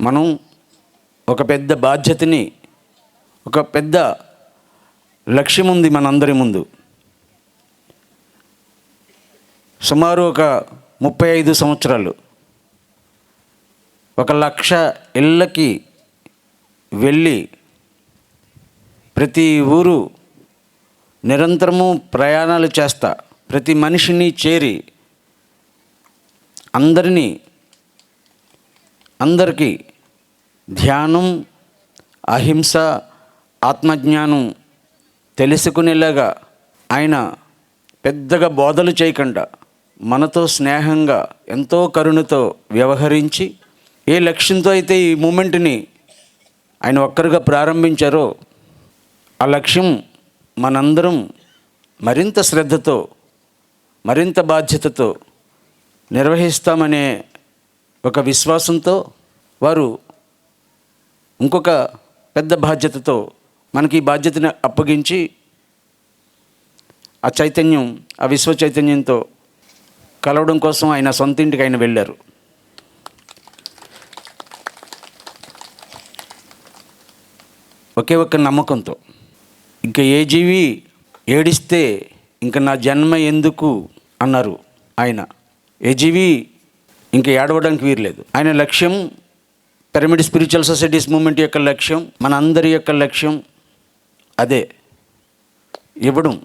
మనం ఒక పెద్ద బాధ్యతని ఒక పెద్ద లక్ష్యం ఉంది మనందరి ముందు. సుమారు ఒక ముప్పై ఐదు సంవత్సరాలు ఒక లక్ష ఇళ్ళకి వెళ్ళి ప్రతి ఊరు నిరంతరము ప్రయాణాలు చేస్తా ప్రతి మనిషిని చేరి అందరినీ అందరికీ ధ్యానం అహింస ఆత్మజ్ఞానం తెలుసుకునేలాగా ఆయన పెద్దగా బోధలు చేయకుండా మనతో స్నేహంగా ఎంతో కరుణతో వ్యవహరించి ఏ లక్ష్యంతో అయితే ఈ మూమెంట్ని ఆయన ఒక్కరుగా ప్రారంభించారో ఆ లక్ష్యం మనందరం మరింత శ్రద్ధతో మరింత బాధ్యతతో నిర్వహిస్తామనే ఒక విశ్వాసంతో వారు ఇంకొక పెద్ద బాధ్యతతో మనకి ఈ బాధ్యతను అప్పగించి ఆ చైతన్యం ఆ విశ్వ చైతన్యంతో కలవడం కోసం ఆయన సొంత ఇంటికి ఆయన వెళ్ళారు. ఒకే ఒక్క నమ్మకంతో. ఇంకా ఏ జీవి ఏడిస్తే ఇంకా నా జన్మ ఎందుకు అన్నారు ఆయన. ఏ జీవి ఇంకా ఏడవడానికి వీరలేదు ఆయన లక్ష్యం పిరమిడ్ స్పిరిచువల్ సొసైటీస్ మూమెంట్ యొక్క లక్ష్యం మన అందరి యొక్క లక్ష్యం అదే. ఇవ్వడం.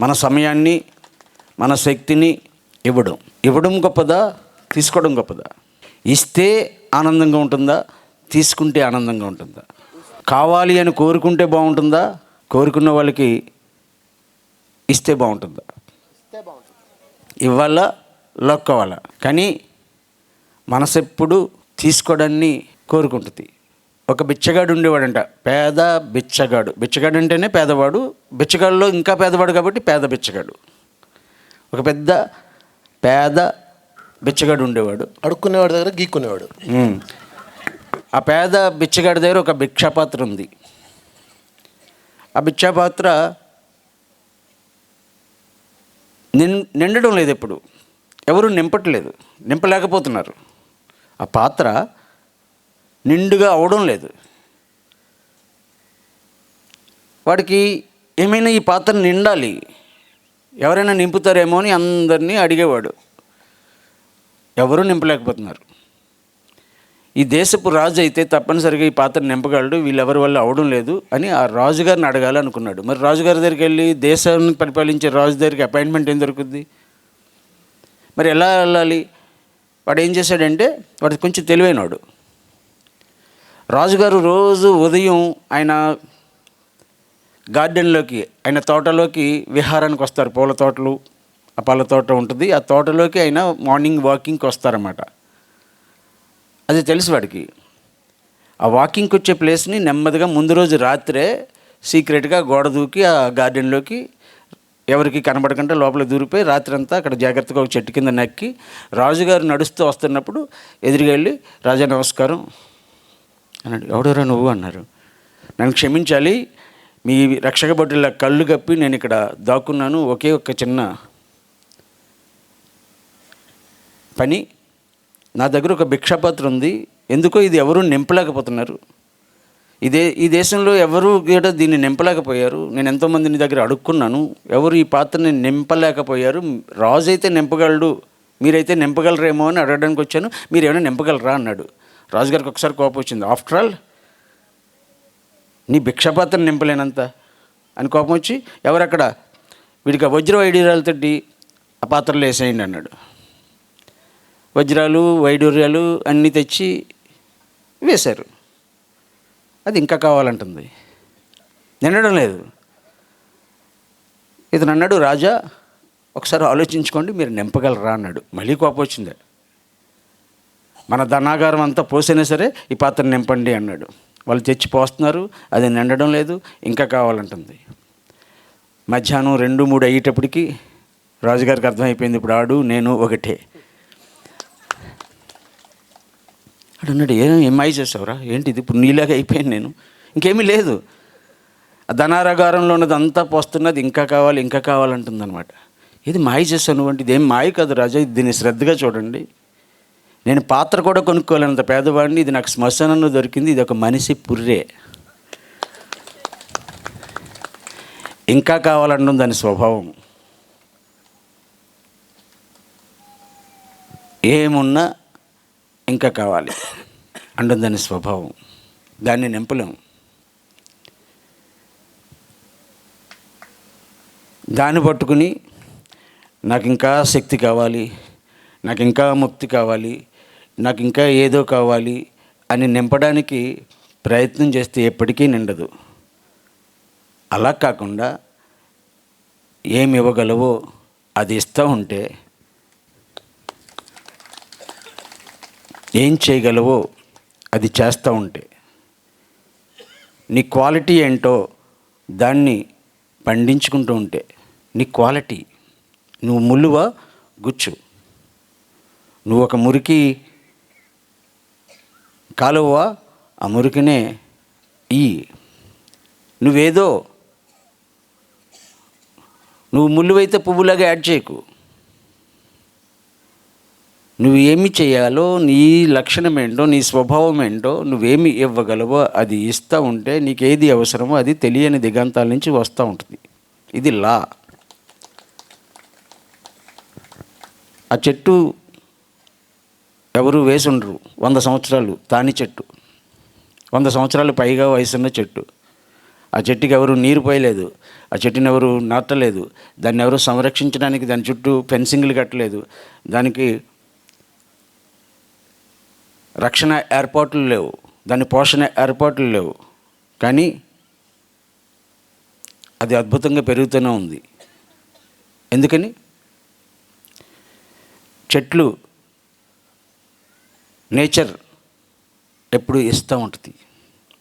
మన సమయాన్ని మన శక్తిని ఇవ్వడం. ఇవ్వడం గొప్పదా? తీసుకోవడం గొప్పదా? ఇస్తే ఆనందంగా ఉంటుందా? తీసుకుంటే ఆనందంగా ఉంటుందా? కావాలి అని కోరుకుంటే బాగుంటుందా? కోరుకున్న వాళ్ళకి ఇస్తే బాగుంటుందా? ఇవ్వాలా? లొక్కవాలా? కానీ మనసు ఎప్పుడు తీసుకోవడాన్ని కోరుకుంటుంది. ఒక బిచ్చగాడు ఉండేవాడంట. పేద బిచ్చగాడు. బిచ్చగాడు అంటేనే పేదవాడు. బిచ్చగాడులో ఇంకా పేదవాడు కాబట్టి పేద బిచ్చగాడు. ఒక పెద్ద పేద బిచ్చగాడు ఉండేవాడు. అడుక్కునేవాడి దగ్గర గీక్కునేవాడు. ఆ పేద బిచ్చగాడి దగ్గర ఒక భిక్షాపాత్ర ఉంది. ఆ భిక్షాపాత్ర నిండడం లేదు ఎప్పుడు. ఎవరు నింపట్లేదు. నింపలేకపోతున్నారు. ఆ పాత్ర నిండుగా అవడం లేదు. వాడికి ఏమైనా ఈ పాత్ర నిండాలి? ఎవరైనా నింపుతారేమో అని అందరినీ అడిగేవాడు. ఎవరూ నింపలేకపోతున్నారు. ఈ దేశపు రాజు అయితే తప్పనిసరిగా ఈ పాత్ర నింపగలడు వీళ్ళెవరి వల్ల అవడం లేదు అని ఆ రాజుగారిని అడగాలనుకున్నాడు. మరి రాజుగారి దగ్గరికి వెళ్ళి దేశాన్ని పరిపాలించే రాజు దగ్గరికి అపాయింట్మెంట్ ఏం దొరుకుద్ది? మరి ఎలా వెళ్ళాలి? వాడు ఏం చేశాడంటే వాడు కొంచెం తెలివైనవాడు. రాజుగారు రోజు ఉదయం ఆయన గార్డెన్లోకి ఆయన తోటలోకి విహారానికి వస్తారు. పూల తోటలు ఆ పళ్ళ తోట ఉంటుంది. ఆ తోటలోకి ఆయన మార్నింగ్ వాకింగ్కి వస్తారన్నమాట. అది తెలుసు వాడికి. ఆ వాకింగ్కి వచ్చే ప్లేస్ని నెమ్మదిగా ముందు రోజు రాత్రే సీక్రెట్గా గోడ దూకి ఆ గార్డెన్లోకి ఎవరికి కనబడకుండా లోపల దూరిపోయి రాత్రి అంతా అక్కడ జాగ్రత్తగా ఒక చెట్టు కింద నక్కి రాజుగారు నడుస్తూ వస్తున్నప్పుడు ఎదురుగా వెళ్ళి రాజా నమస్కారం. అన్నాడు ఎవడరా నువ్వు? అన్నారు. నన్ను క్షమించాలి. మీ రక్షక భటుల కళ్ళు కప్పి నేను ఇక్కడ దాక్కున్నాను. ఒకే ఒక్క చిన్న పని. నా దగ్గర ఒక భిక్షాపాత్ర ఉంది. ఎందుకో ఇది ఎవరూ నింపలేకపోతున్నారు. ఇదే ఈ దేశంలో ఎవరు కూడా దీన్ని నింపలేకపోయారు. నేను ఎంతోమందిని దగ్గర అడుక్కున్నాను. ఎవరు ఈ పాత్రని నింపలేకపోయారు. రాజు అయితే నింపగలడు మీరైతే నింపగలరేమో అని అడగడానికి వచ్చాను. మీరు ఏమైనా నింపగలరా అన్నాడు. రాజుగారికి ఒకసారి కోపం వచ్చింది. ఆఫ్టర్ ఆల్ నీ భిక్షపాత్రను నింపలేనంత అని కోపం వచ్చి ఎవరక్కడ? వీడికి వజ్ర వజ్ర వైడూర్యాలతోటి ఆ పాత్రలు వేసేయండి అన్నాడు. వజ్రాలు వైడూర్యాలు అన్నీ తెచ్చి వేశారు. అది ఇంకా కావాలంటుంది. నిండడం లేదు. ఇతను అన్నాడు రాజా ఒకసారి ఆలోచించుకోండి మీరు నింపగలరా? అన్నాడు. మళ్ళీ కోపం వచ్చింది. మన ధనాగారం అంతా పోసైనా సరే ఈ పాత్ర నింపండి అన్నాడు. వాళ్ళు తెచ్చి పోస్తున్నారు అది నిండడం లేదు ఇంకా కావాలంటుంది. మధ్యాహ్నం రెండు మూడు అయ్యేటప్పటికి రాజుగారికి అర్థమైపోయింది ఇప్పుడు ఆడు నేను ఒకటే. అడు అన్నాడు ఏం ఏం మాయ చేసావురా? ఏంటిది? ఇప్పుడు నీలాగా అయిపోయాను నేను. ఇంకేమీ లేదు. ధనారగారంలో ఉన్నది అంతా పోస్తున్నది ఇంకా కావాలి ఇంకా కావాలంటుందన్నమాట. ఇది మాయ చేశాను నువ్వు అంటే? ఇదేం మాయ కాదు రాజా. దీన్ని శ్రద్ధగా చూడండి. నేను పాత్ర కూడా కొనుక్కోలేనంత పేదవాడిని. ఇది నాకు శ్మశానంలో దొరికింది. ఇది ఒక మనిషి పుర్రే. ఇంకా కావాలనడం దాని స్వభావం. ఏమున్నా ఇంకా కావాలి. అనడం దాని స్వభావం. దాన్ని నింపలేం. దాన్ని పట్టుకుని నాకు ఇంకా శక్తి కావాలి నాకు ఇంకా ముక్తి కావాలి నాకు ఇంకా ఏదో కావాలి అని నింపడానికి ప్రయత్నం చేస్తే ఎప్పటికీ నిండదు. అలా కాకుండా ఏమి ఇవ్వగలవో అది ఇస్తూ ఉంటే ఏం చేయగలవో అది చేస్తూ ఉంటే. నీ క్వాలిటీ ఏంటో దాన్ని పండించుకుంటూ ఉంటే. నీ క్వాలిటీ. నువ్వు ముళ్ళువా? గుచ్చు. నువ్వు ఒక మురికి కాలువ ఆ మురికినే ఈ. నువ్వేదో. నువ్వు ముళ్ళువైతే పువ్వులాగా యాడ్ చేయకు. నువ్వు ఏమి చేయాలో నీ లక్షణం ఏంటో నీ స్వభావం ఏంటో నువ్వేమి ఇవ్వగలవో అది ఇస్తూ ఉంటే నీకేది అవసరమో అది తెలియని దిగంతాల నుంచి వస్తూ ఉంటుంది. ఇది లా. ఆ చెట్టు ఎవరు వేసుండ్రు? వంద సంవత్సరాలు తాని చెట్టు. వంద సంవత్సరాలు పైగా వయసున్న చెట్టు. ఆ చెట్టుకి ఎవరు నీరు పోయలేదు. ఆ చెట్టుని ఎవరు నాటలేదు. దాన్ని ఎవరు సంరక్షించడానికి దాని చుట్టూ ఫెన్సింగ్లు కట్టలేదు. దానికి రక్షణ ఏర్పాట్లు లేవు. దాని పోషణ ఏర్పాట్లు లేవు. కానీ అది అద్భుతంగా పెరుగుతూనే ఉంది. ఎందుకని? చెట్లు నేచర్ ఎప్పుడు ఇస్తూ ఉంటుంది.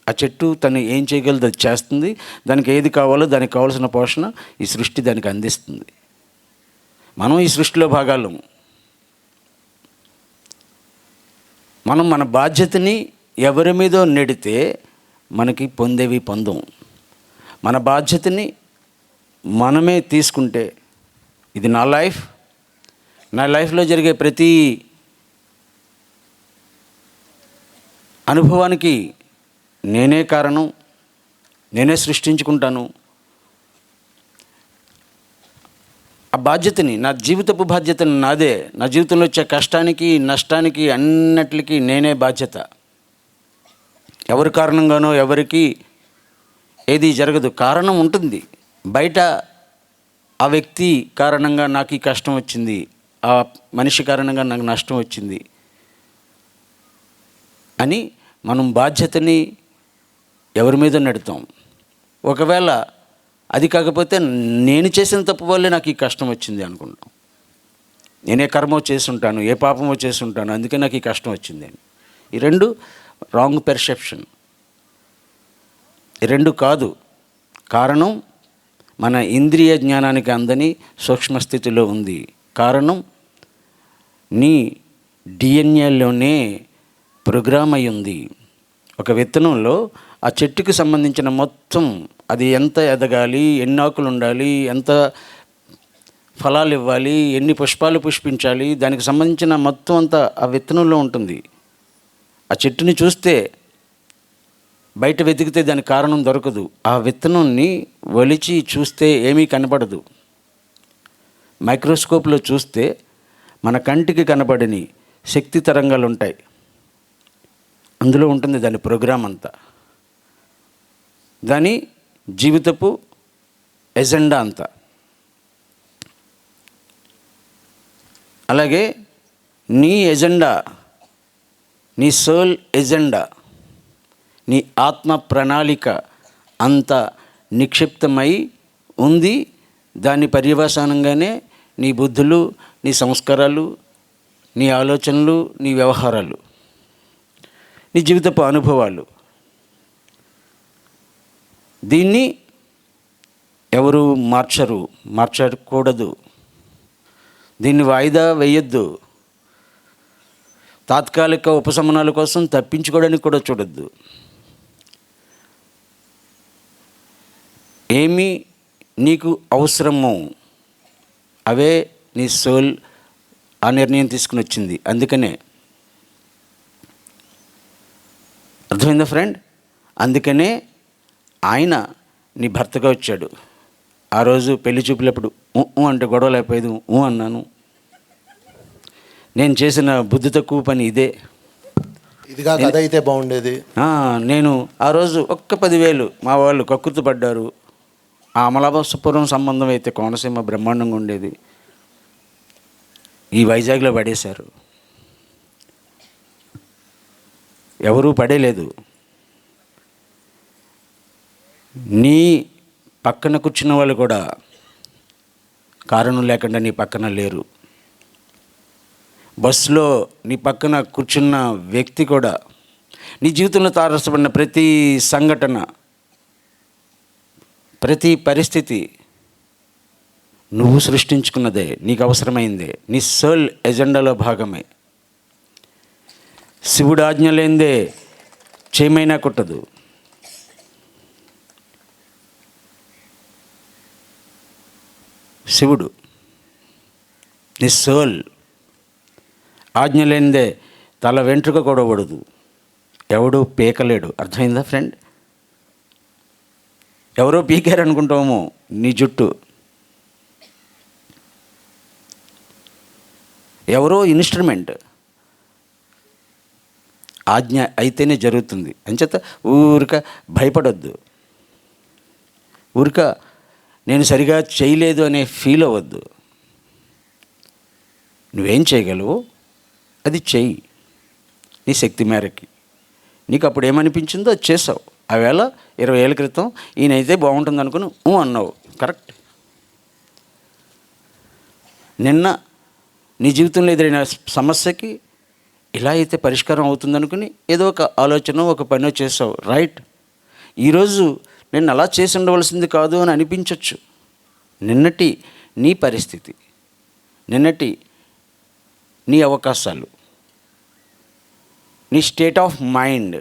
ఆ చెట్టు తను ఏం చేయగలదు అది చేస్తుంది. దానికి ఏది కావాలో దానికి కావాల్సిన పోషణ ఈ సృష్టి దానికి అందిస్తుంది. మనం ఈ సృష్టిలో భాగాలము. మనం మన బాధ్యతని ఎవరి మీదో నెడితే మనకి పొందేవి పొందం. మన బాధ్యతని మనమే తీసుకుంటే ఇది నా లైఫ్. నా లైఫ్లో జరిగే ప్రతి అనుభవానికి నేనే కారణం. నేనే సృష్టించుకుంటాను. ఆ బాధ్యతని నా జీవితపు బాధ్యతని నాదే. నా జీవితంలో వచ్చే కష్టానికి నష్టానికి అన్నిటికీ నేనే బాధ్యత. ఎవరి కారణంగానో ఎవరికి ఏది జరగదు. కారణం ఉంటుంది. బయట ఆ వ్యక్తి కారణంగా నాకు ఈ కష్టం వచ్చింది. ఆ మనిషి కారణంగా నాకు నష్టం వచ్చింది అని మనం బాధ్యతని ఎవరి మీద నడుతాం. ఒకవేళ అది కాకపోతే నేను చేసిన తప్పు వల్లే నాకు ఈ కష్టం వచ్చింది అనుకుంటాం. నేనే కర్మో చేసుంటాను ఏ పాపమో చేసుంటాను అందుకే నాకు ఈ కష్టం వచ్చింది అని. ఈ రెండు రాంగ్ పెర్సెప్షన్. ఈ రెండు కాదు కారణం మన ఇంద్రియ జ్ఞానానికి అందని సూక్ష్మ స్థితిలో ఉంది. కారణం నీ డిఎన్ఏలోనే ప్రోగ్రామ్ అయి ఉంది ఒక విత్తనంలో ఆ చెట్టుకి సంబంధించిన మొత్తం అది ఎంత ఎదగాలి ఎన్ని ఆకులు ఉండాలి ఎంత ఫలాలు ఇవ్వాలి ఎన్ని పుష్పాలు పుష్పించాలి దానికి సంబంధించిన మొత్తం అంతా ఆ విత్తనంలో ఉంటుంది. ఆ చెట్టుని చూస్తే బయట వెతికితే దానికి కారణం దొరకదు. ఆ విత్తనాన్ని ఒలిచి చూస్తే ఏమీ కనబడదు. మైక్రోస్కోప్లో చూస్తే మన కంటికి కనబడని శక్తి తరంగాలు ఉంటాయి అందులో ఉంటుంది దాని ప్రోగ్రాం అంతా. దాని జీవితపు ఎజెండా అంతా. అలాగే నీ ఎజెండా నీ సోల్ ఎజెండా నీ ఆత్మ ప్రణాళిక అంత నిక్షిప్తమై ఉంది. దాని పర్యవసానంగానే నీ బుద్ధులు నీ సంస్కారాలు నీ ఆలోచనలు నీ వ్యవహారాలు. నీ జీవితపు అనుభవాలు. దీన్ని ఎవరు మార్చరు మార్చకూడదు. దీన్ని వాయిదా వేయొద్దు. తాత్కాలిక ఉపశమనాల కోసం తప్పించుకోవడానికి కూడా చూడొద్దు. ఏమి నీకు అవసరమో అవే నీ సోల్ ఆ నిర్ణయం తీసుకుని వచ్చింది అందుకనే అర్థమైందా ఫ్రెండ్? అందుకనే ఆయన నీ భర్తగా వచ్చాడు. ఆ రోజు పెళ్ళి చూపులప్పుడు అంటే గొడవ లేకపోయేది ఊ అన్నాను. నేను చేసిన బుద్ధి తక్కువ పని ఇదే. ఇదిగా కథ అయితే బాగుండేది. నేను ఆ రోజు ఒక్క పదివేలు మా వాళ్ళు కక్కుర్తి పడ్డారు. ఆ అమలాభాసపురం సంబంధం అయితే కోనసీమ బ్రహ్మాండంగా ఉండేది. ఈ వైజాగ్లో పడేశారు. ఎవరూ పడేలేదు. నీ పక్కన కూర్చున్న వాళ్ళు కూడా కారణం లేకుండా నీ పక్కన లేరు. బస్సులో నీ పక్కన కూర్చున్న వ్యక్తి కూడా నీ జీవితంలో తారసపడిన ప్రతి సంఘటన ప్రతి పరిస్థితి నువ్వు సృష్టించుకున్నదే నీకు అవసరమైందే. నీ సోల్ ఎజెండాలో భాగమే. శివుడు ఆజ్ఞ లేందే చేయమైనా కొట్టదు. శివుడు నీ సోల్ ఆజ్ఞ లేనిదే తల వెంట్రుక కూడబడదు ఎవడు పీకలేడు. అర్థమైందా ఫ్రెండ్? ఎవరో పీకారు అనుకుంటామో నీ జుట్టు. ఎవరో ఇన్స్ట్రుమెంట్ ఆజ్ఞ అయితేనే జరుగుతుంది. అంచేత ఊరిక భయపడొద్దు. ఊరిక నేను సరిగా చేయలేదు అనే ఫీల్ అవ్వద్దు. నువ్వేం చేయగలవు? అది చెయ్యి. నీ శక్తి మేరకి. నీకు అప్పుడు ఏమనిపించిందో అది చేసావు. ఆవేళ ఇరవై ఏళ్ళ క్రితం ఈయనైతే బాగుంటుంది అనుకుని ఊ అన్నావు. కరెక్ట్ నిన్న నీ జీవితంలో ఎదురైన సమస్యకి ఇలా అయితే పరిష్కారం అవుతుందనుకుని ఏదో ఒక ఆలోచన ఒక పనో చేసావు. రైట్ ఈరోజు నేను అలా చేసి ఉండవలసింది కాదు అని అనిపించవచ్చు నిన్నటి నీ పరిస్థితి నిన్నటి నీ అవకాశాలు నీ స్టేట్ ఆఫ్ మైండ్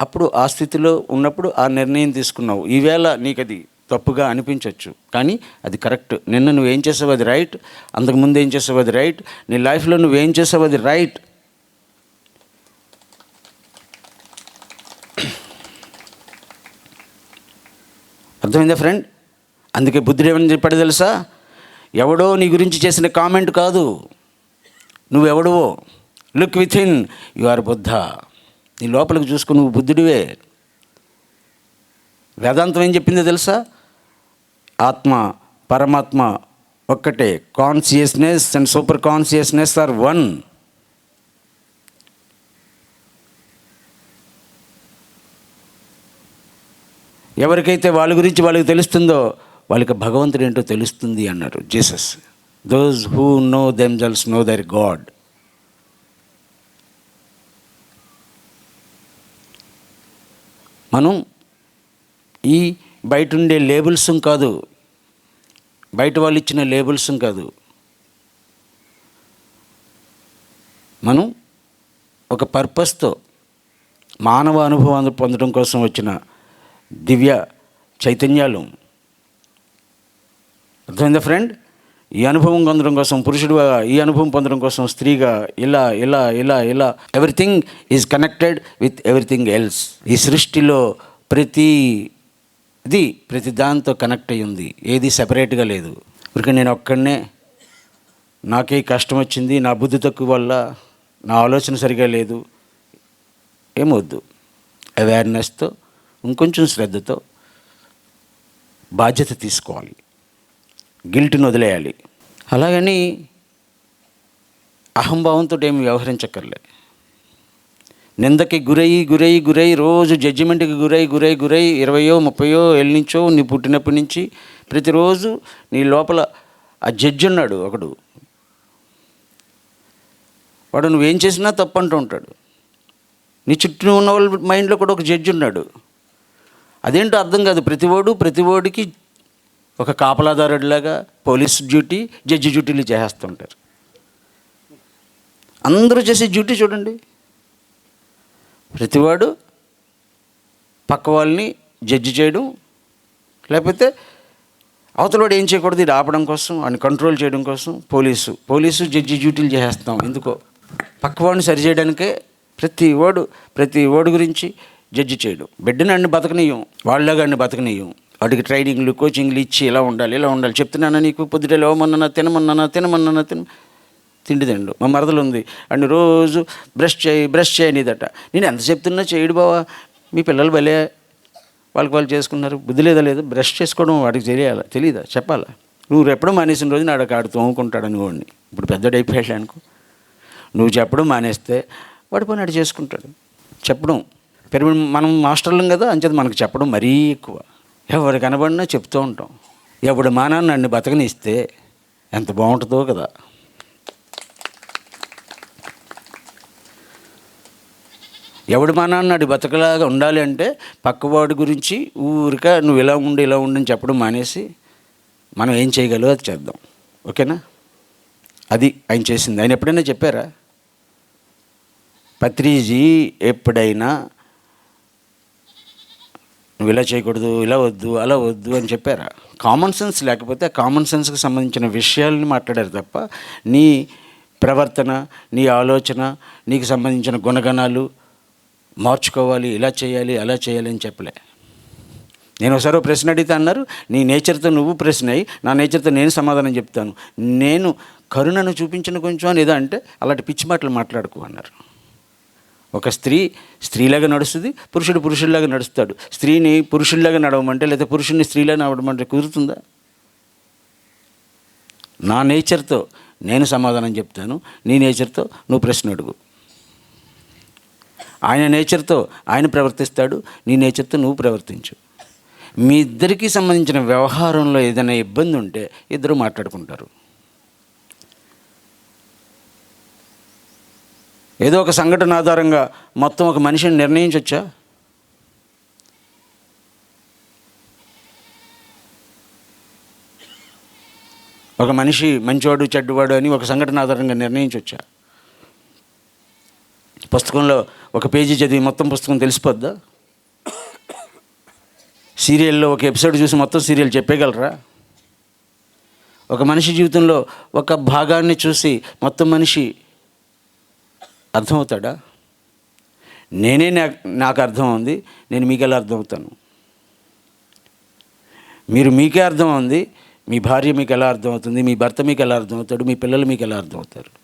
అప్పుడు ఆ స్థితిలో ఉన్నప్పుడు ఆ నిర్ణయం తీసుకున్నావు. ఈవేళ నీకు అది తప్పుగా అనిపించవచ్చు కానీ అది కరెక్ట్. నిన్న నువ్వు ఏం చేసావు అది రైట్. అంతకుముందు ఏం చేసావు అది రైట్. నీ లైఫ్లో నువ్వేం చేసావు అది రైట్. అర్థమైందా ఫ్రెండ్? అందుకే బుద్ధుడు ఏమని చెప్పాడు తెలుసా? ఎవడో నీ గురించి చేసిన కామెంట్ కాదు. నువ్వెవడవో? Look within you are Buddha. నీ లోపలికి చూసుకుని నువ్వు బుద్ధుడివే. వేదాంతం ఏం చెప్పిందో తెలుసా? ఆత్మ పరమాత్మ ఒక్కటే. Consciousness and super consciousness are one ఎవరికైతే వాళ్ళ గురించి వాళ్ళకి తెలుస్తుందో వాళ్ళకి భగవంతుడు ఏంటో తెలుస్తుంది అన్నారు Jesus. Those who know themselves know their God మనం ఈ బయట ఉండే లేబుల్స్ కాదు. బయట వాళ్ళు ఇచ్చిన లేబుల్స్ కాదు. మనం ఒక పర్పస్తో మానవ అనుభవాన్ని పొందడం కోసం వచ్చిన దివ్య చైతన్యాలు. అర్థమైందా ఫ్రెండ్? ఈ అనుభవం పొందడం కోసం పురుషుడుగా ఈ అనుభవం పొందడం కోసం స్త్రీగా ఇలా ఇలా ఇలా ఇలా everything is connected with everything else ఈ సృష్టిలో ప్రతి ఇది ప్రతి దాంతో కనెక్ట్ అయ్యి ఉంది. ఏది సెపరేట్గా లేదు. ఇక నేను ఒక్కడనే నాకే కష్టం వచ్చింది నా బుద్ధి తక్కువ వల్ల నా ఆలోచన సరిగా లేదు. ఏమొద్దు. అవేర్నెస్తో ఇంకొంచెం శ్రద్ధతో బాధ్యత తీసుకోవాలి. గిల్ట్ని వదిలేయాలి. అలాగని అహంభావంతో ఏమి వ్యవహరించక్కర్లే. నిందకి గురయ్యి గురయ్యి గురయ్యి రోజు జడ్జిమెంట్కి గురై గురై గురై ఇరవయో ముప్పయో ఏళ్ళ నీ పుట్టినప్పటి నుంచి ప్రతిరోజు నీ లోపల ఆ జడ్జి ఉన్నాడు ఒకడు. వాడు నువ్వేం చేసినా తప్పు అంటూ ఉంటాడు. నీ చుట్టూ ఉన్న వాళ్ళ మైండ్లో కూడా ఒక జడ్జి ఉన్నాడు. అదేంటో అర్థం కాదు. ప్రతివాడు ప్రతివాడికి ఒక కాపలాదారుడిలాగా పోలీస్ డ్యూటీ జడ్జి డ్యూటీలు చేసేస్తుంటారు అందరూ చేసే డ్యూటీ చూడండి. ప్రతివాడు పక్క వాళ్ళని జడ్జి చేయడం లేకపోతే అవతలవాడు ఏం చేయకూడదు ఇది ఆపడం కోసం అని కంట్రోల్ చేయడం కోసం పోలీసు పోలీసు జడ్జి డ్యూటీలు చేసేస్తాం. ఎందుకో? పక్కవాడిని సరి చేయడానికే ప్రతి ఓడు ప్రతి ఓడు గురించి జడ్జి చేయడం. బిడ్డని అన్ని బతకనీయం వాళ్ళగా అన్ని బతకనీయం వాడికి ట్రైనింగ్లు కోచింగ్లు ఇచ్చి ఇలా ఉండాలి ఇలా ఉండాలి. చెప్తున్నానా నీకు? పొద్దుట లేవమన్నానా తినమన్నా తినమన్నా తిన తిండి తిండు. మా మరదలు ఉంది. అన్ని రోజు బ్రష్ చేయి బ్రష్ చేయనిదట. నేను ఎంత చెప్తున్నా చేయడు బావా. మీ పిల్లలు భలే వాళ్ళకి వాళ్ళు చేసుకున్నారు. బుద్ధి లేదా లేదు. బ్రష్ చేసుకోవడం వాడికి తెలియాలా? తెలియదా చెప్పాలా? నువ్వు ఎప్పుడో మానేసిన రోజు నాడు ఆడు తోముకుంటాడు అనుకోండి. ఇప్పుడు పెద్దడు అయిపోయాడు అనుకో. నువ్వు చెప్పడం మానేస్తే వాడి పని ఆడు చేసుకుంటాడు. చెప్పడం. పెరుగు మనం మాస్టర్లం కదా అంచేది మనకు చెప్పడం మరీ ఎక్కువ. ఎవరు కనబడినా చెప్తూ ఉంటాం. ఎవడు మానాన్ని నన్ను బతకనిస్తే ఎంత బాగుంటుందో కదా. ఎవడు మా అడి బతకలాగా ఉండాలి అంటే పక్కవాడి గురించి ఊరిక నువ్వు ఇలా ఉండు ఇలా ఉండు అని చెప్పడం మానేసి మనం ఏం చేయగలవు అది చేద్దాం. ఓకేనా? అది ఆయన చేసింది. ఆయన ఎప్పుడైనా చెప్పారా? పత్రిజీ ఎప్పుడైనా నువ్వు ఇలా చేయకూడదు ఇలా వద్దు అలా వద్దు అని చెప్పారా? కామన్ సెన్స్ లేకపోతే కామన్ సెన్స్కి సంబంధించిన విషయాలని మాట్లాడారు తప్ప నీ ప్రవర్తన నీ ఆలోచన నీకు సంబంధించిన గుణగణాలు మార్చుకోవాలి ఇలా చేయాలి అలా చేయాలి అని చెప్పలే. నేను ఒకసారి ప్రశ్న అడిగితే అన్నారు నీ నేచర్తో నువ్వు ప్రశ్న అయ్యి నా నేచర్తో నేను సమాధానం చెప్తాను. నేను కరుణను చూపించిన కొంచెం అని ఏదో అంటే అలాంటి పిచ్చి మాటలు మాట్లాడుకో అన్నారు. ఒక స్త్రీ స్త్రీలాగా నడుస్తుంది పురుషుడు పురుషుడిలాగా నడుస్తాడు. స్త్రీని పురుషుల్లాగా నడవమంటే లేదా పురుషుడిని స్త్రీలా నడవమంటే కుదురుతుందా? నా నేచర్తో నేను సమాధానం చెప్తాను నీ నేచర్తో నువ్వు ప్రశ్న అడుగు. ఆయన నేచర్తో ఆయన ప్రవర్తిస్తాడు నీ నేచర్తో నువ్వు ప్రవర్తించు. మీ ఇద్దరికీ సంబంధించిన వ్యవహారంలో ఏదైనా ఇబ్బంది ఉంటే ఇద్దరు మాట్లాడుకుంటారు. ఏదో ఒక సంఘటన ఆధారంగా మొత్తం ఒక మనిషిని నిర్ణయించవచ్చా ఒక మనిషి మంచివాడు చెడ్డవాడు అని ఒక సంఘటన ఆధారంగా నిర్ణయించవచ్చా పుస్తకంలో ఒక పేజీ చదివి మొత్తం పుస్తకం తెలిసిపోద్దా? సీరియల్లో ఒక ఎపిసోడ్ చూసి మొత్తం సీరియల్ చెప్పేయగలరా? ఒక మనిషి జీవితంలో ఒక భాగాన్ని చూసి మొత్తం మనిషి అర్థమవుతాడా? నేనే నాకు నాకు అర్థం ఉంది నేను మీకు ఎలా అర్థమవుతాను? మీరు మీకే అర్థం ఉంది మీ భార్య మీకు ఎలా అర్థమవుతుంది మీ భర్త మీకు ఎలా అర్థమవుతాడు మీ పిల్లలు మీకు ఎలా అర్థమవుతారు?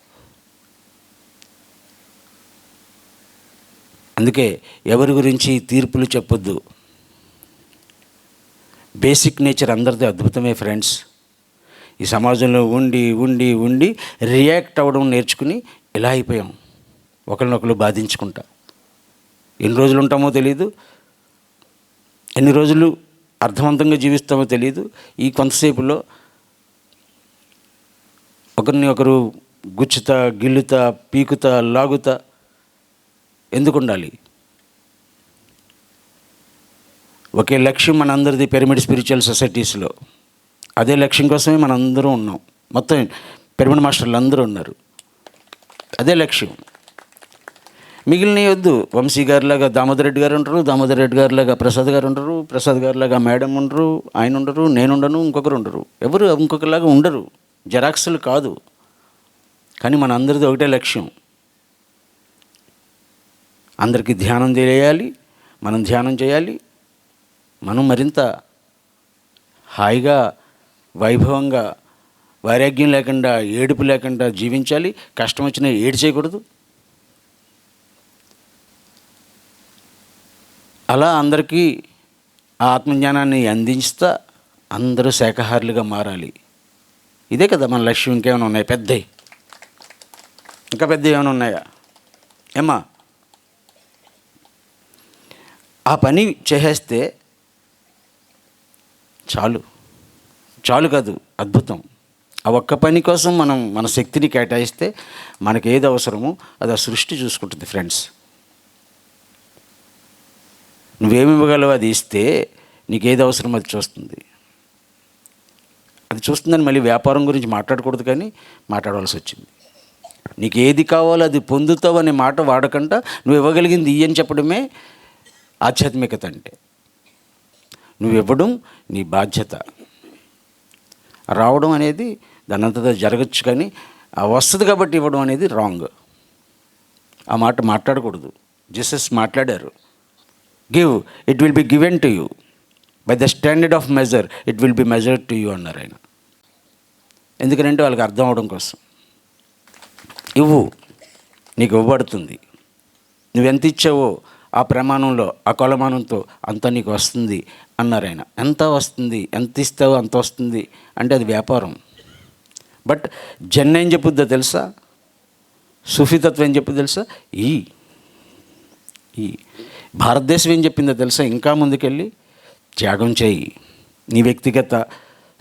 అందుకే ఎవరి గురించి తీర్పులు చెప్పొద్దు. బేసిక్ నేచర్ అందరిది అద్భుతమే ఫ్రెండ్స్ ఈ సమాజంలో ఉండి ఉండి ఉండి రియాక్ట్ అవ్వడం నేర్చుకుని ఇలా అయిపోయాం? ఒకరినొకరు బాధించుకుంటా. ఎన్ని రోజులు ఉంటామో తెలియదు ఎన్ని రోజులు అర్థవంతంగా జీవిస్తామో తెలియదు ఈ కొంతసేపులో ఒకరిని ఒకరు గుచ్చుతా గిల్లుతా పీకుతా లాగుతా ఎందుకు ఉండాలి ఒకే లక్ష్యం మనందరిది పిరమిడ్ స్పిరిచువల్ సొసైటీస్లో. అదే లక్ష్యం కోసమే మనందరం ఉన్నాం. మొత్తం పిరమిడ్ మాస్టర్లు అందరూ ఉన్నారు. అదే లక్ష్యం. మిగిలిన వద్దు. వంశీ గారిలాగా దామోదర్ రెడ్డి గారు ఉంటారు దామోదర్ రెడ్డి గారిలాగా ప్రసాద్ గారు ఉండరు ప్రసాద్ గారిలాగా మేడం ఉండరు ఆయన ఉండరు నేను ఉండను ఇంకొకరు ఉండరు. ఎవరు ఇంకొకరిలాగా ఉండరు. జెరాక్స్లు కాదు. కానీ మన అందరిది ఒకటే లక్ష్యం. అందరికీ ధ్యానం తెలియాలి మనం ధ్యానం చేయాలి. మనం మరింత హాయిగా వైభవంగా వైరాగ్యం లేకుండా ఏడుపు లేకుండా జీవించాలి. కష్టం వచ్చినా ఏడు చేయకూడదు అలా అందరికీ ఆ ఆత్మజ్ఞానాన్ని అందించుతా అందరూ శాఖాహారులుగా మారాలి. ఇదే కదా మన లక్ష్యం ఇంకేమైనా ఉన్నాయి? పెద్దవి ఇంకా పెద్ద ఏమైనా ఉన్నాయా? ఏమ్మా? ఆ పని చేసేస్తే చాలు. చాలు కాదు అద్భుతం. ఆ ఒక్క పని కోసం మనం మన శక్తిని కేటాయిస్తే మనకి ఏది అవసరమో అది ఆ సృష్టి చూసుకుంటుంది ఫ్రెండ్స్. నువ్వేమి ఇవ్వగలవు అది ఇస్తే నీకు ఏది అవసరం అది చూస్తుంది. అది చూస్తుందని మళ్ళీ వ్యాపారం గురించి మాట్లాడకూడదు కానీ మాట్లాడవలసి వచ్చింది. నీకు ఏది కావాలో అది పొందుతావు అనే మాట వాడకుండా నువ్వు ఇవ్వగలిగింది ఇయ్యని చెప్పడమే ఆధ్యాత్మికత అంటే. నువ్వు ఇవ్వడం నీ బాధ్యత. రావడం అనేది దానంతటా జరగచ్చు కానీ ఆ వస్తుంది కాబట్టి ఇవ్వడం అనేది రాంగ్. ఆ మాట మాట్లాడకూడదు. జీసస్ మాట్లాడారు. Give it will be given to you. By the standard of measure it will be measured to you అన్నారు ఆయన. ఎందుకంటే వాళ్ళకి అర్థం అవడం కోసం. ఇవ్వు. నీకు ఇవ్వబడుతుంది. నువ్వెంత ఇచ్చావో ఆ ప్రమాణంలో ఆ కొలమానంతో అంత నీకు వస్తుంది అన్నారు ఆయన. ఎంత వస్తుంది? ఎంత ఇస్తావో? అంత వస్తుంది అంటే అది వ్యాపారం. బట్ జన్ ఏం చెప్పుద్దో తెలుసా? సుఫితత్వం ఏం చెప్పుద్దో తెలుసా? ఈ. ఈ. భారతదేశం ఏం చెప్పిందో తెలుసా? ఇంకా ముందుకెళ్ళి త్యాగం చేయి. నీ వ్యక్తిగత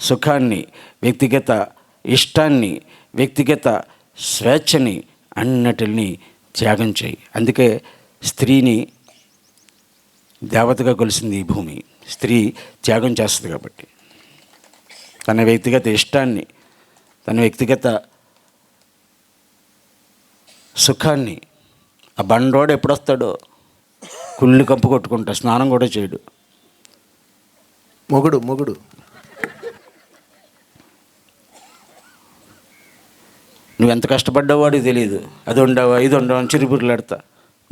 సుఖాన్ని వ్యక్తిగత ఇష్టాన్ని వ్యక్తిగత స్వేచ్ఛని అన్నిటిని త్యాగం చేయి. అందుకే స్త్రీని దేవతగా కొలిసింది ఈ భూమి. స్త్రీ త్యాగం చేస్తుంది కాబట్టి. తన వ్యక్తిగత ఇష్టాన్ని తన వ్యక్తిగత సుఖాన్ని ఆ బండోడు ఎప్పుడొస్తాడో? కుళ్ళు కంపు కొట్టుకుంటా స్నానం కూడా చేయడు. మొగుడు మొగుడు. నువ్వు ఎంత కష్టపడ్డావో వాడికి తెలియదు అది ఉండవా ఇది ఉండవా చిరుపురులాడతా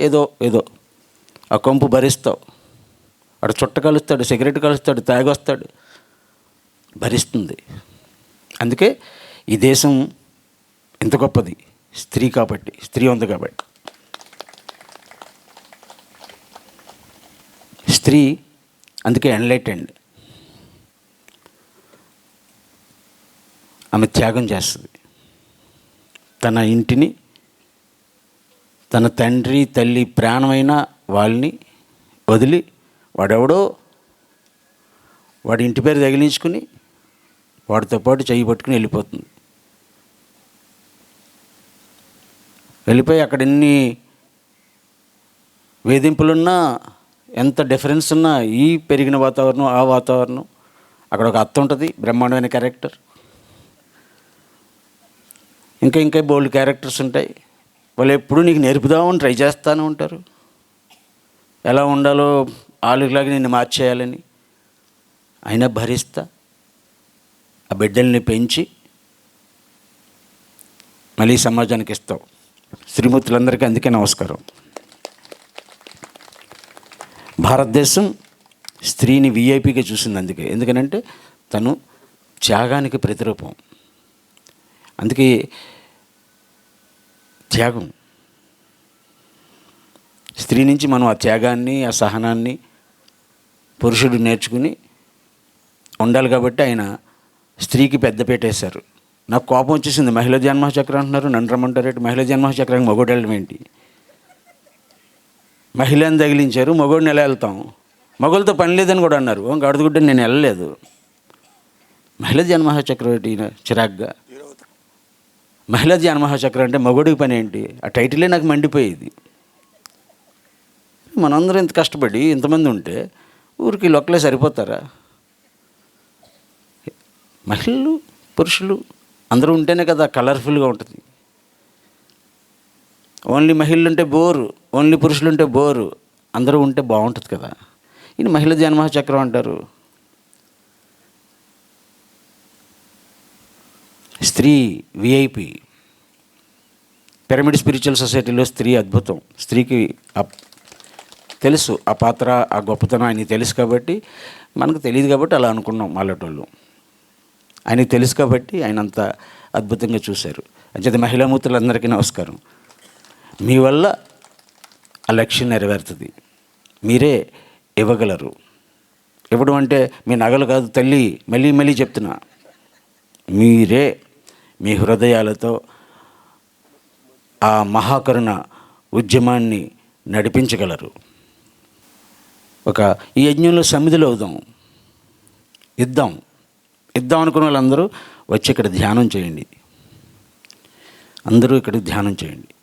ఏదో ఏదో. ఆ కొంపు భరిస్తావు. అక్కడ చుట్ట కలుస్తాడు సిగరెట్ కలుస్తాడు తాగొస్తాడు. భరిస్తుంది. అందుకే ఈ దేశం ఎంత గొప్పది. స్త్రీ కాబట్టి స్త్రీ ఉంది కాబట్టి. స్త్రీ అందుకే ఎన్లైటెండ్ ఆమె త్యాగం చేస్తుంది. తన ఇంటిని తన తండ్రి తల్లి ప్రాణమైన వాళ్ళని వదిలి వాడెవడో వాడి ఇంటి పేరు తగిలించుకుని వాడితో పాటు చెయ్యి పట్టుకుని వెళ్ళిపోతుంది. వెళ్ళిపోయి అక్కడ ఎన్ని వేధింపులున్నా ఎంత డిఫరెన్స్ ఉన్నా ఈ పెరిగిన వాతావరణం ఆ వాతావరణం అక్కడ ఒక అత్త ఉంటుంది బ్రహ్మాండమైన క్యారెక్టర్. ఇంకా ఇంకా బోల్డ్ క్యారెక్టర్స్ ఉంటాయి. వాళ్ళు ఎప్పుడూ నీకు నేర్పుదామని ట్రై చేస్తూనే ఉంటారు. ఎలా ఉండాలో ఆలుగులాగా నిన్ను మార్చేయాలని. అయినా భరిస్తా. ఆ బిడ్డల్ని పెంచి మళ్ళీ సమాజానికి ఇస్తావు. శ్రీమూర్తులందరికీ అందుకే నమస్కారం. భారతదేశం స్త్రీని విఐపిగా చూసింది అందుకే. ఎందుకనంటే తను త్యాగానికి ప్రతిరూపం. అందుకే త్యాగం. స్త్రీ నుంచి మనం ఆ త్యాగాన్ని ఆ సహనాన్ని పురుషుడు నేర్చుకుని ఉండాలి కాబట్టి ఆయన స్త్రీకి పెద్ద పెట్టేశారు. నాకు కోపం వచ్చేసింది. మహిళా జన్మచక్రం అంటున్నారు. నన్ను మహిళ మహిళా జన్మ మగోడు వెళ్ళడం ఏంటి? మహిళని తగిలించారు. మగోడిని ఎలా వెళ్తాం? మగోళ్ళతో పని లేదని కూడా అన్నారు. ఓ నేను వెళ్ళలేదు. మహిళ జన్మహ చక్రం చిరాగ్గా? మహిళా జన్మహ చక్రం అంటే మగోడికి పని ఏంటి? ఆ టైటిలే నాకు మండిపోయేది. మనందరం ఇంత కష్టపడి ఇంతమంది ఉంటే ఊరికి లొక్కలే ఒక్కలే సరిపోతారా? మహిళలు పురుషులు అందరూ ఉంటేనే కదా కలర్ఫుల్గా ఉంటుంది. ఓన్లీ మహిళలు ఉంటే బోరు ఓన్లీ పురుషులు ఉంటే బోరు అందరూ ఉంటే బాగుంటుంది కదా. ఇది మహిళ జన్మ చక్రం అంటారు. స్త్రీ విఐపి పిరమిడ్ స్పిరిచువల్ సొసైటీలో స్త్రీ అద్భుతం. స్త్రీకి తెలుసు. ఆ పాత్ర ఆ గొప్పతనం ఆయనకి తెలుసు కాబట్టి మనకు తెలియదు కాబట్టి అలా అనుకున్నాం మాలటోళ్ళు. ఆయనకి తెలుసు కాబట్టి ఆయన అంత అద్భుతంగా చూశారు. అంచేత మహిళామూర్తులందరికీ నమస్కారం. మీ వల్ల ఆ లక్ష్యం నెరవేరుతుంది. మీరే ఇవ్వగలరు. ఇవ్వడం అంటే మీ నగలు కాదు తల్లి మళ్ళీ మళ్ళీ చెప్తున్నా. మీరే మీ హృదయాలతో ఆ మహాకరుణ ఉద్యమాన్ని నడిపించగలరు. ఒక ఈ యజ్ఞంలో సమిధిలో అవుదాం. ఇద్దాం. ఇద్దాం అనుకున్న వాళ్ళందరూ వచ్చి ఇక్కడ ధ్యానం చేయండి. అందరూ ఇక్కడ ధ్యానం చేయండి.